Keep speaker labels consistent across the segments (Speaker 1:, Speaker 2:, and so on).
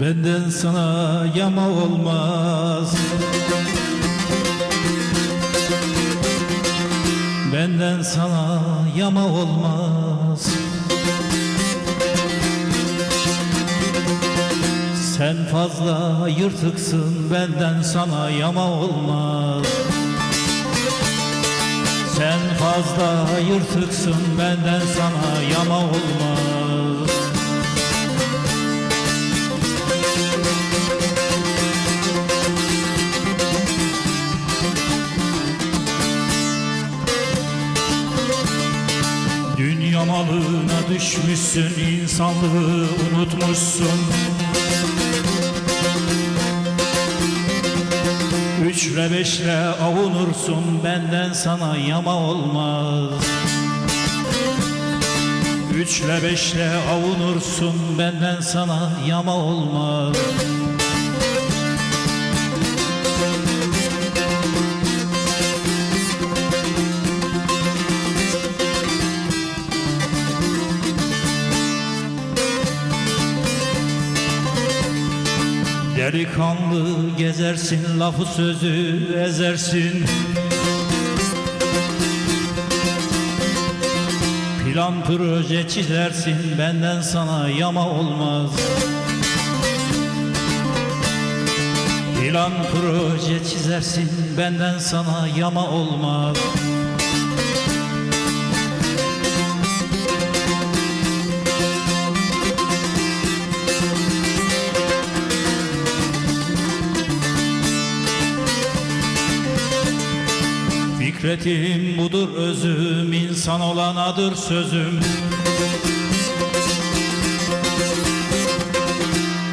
Speaker 1: Benden sana yama olmaz. Benden sana yama olmaz. Sen fazla yırtıksın benden sana yama olmaz. Sen fazla yırtıksın benden sana yama olmaz Dünya malına düşmüşsün insanlığı unutmuşsun. Üçle beşle avunursun benden sana yama olmaz. Üçle beşle avunursun benden sana yama olmaz Delikanlı gezersin lafı sözü ezersin. Plan proje çizersin benden sana yama olmaz. Plan proje çizersin benden sana yama olmaz Fikretim budur özüm insan olanadır sözüm.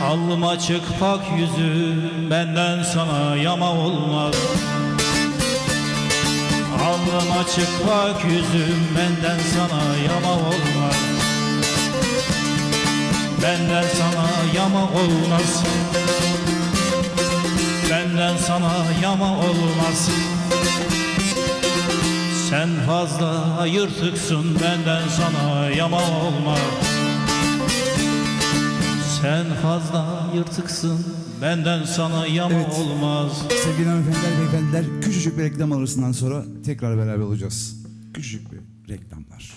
Speaker 1: Alnım açık pak yüzüm benden sana yama olmaz. Alnım açık pak yüzüm benden sana yama olmaz. Benden sana yama olmaz. Benden sana yama olmaz sen fazla yırtıksın benden sana yama olma Sen fazla yırtıksın benden sana yama
Speaker 2: Evet.
Speaker 1: olmaz
Speaker 2: Sevgili hanımefendiler, beyefendiler küçücük bir reklam arasından sonra tekrar beraber olacağız. Küçücük bir reklamlar.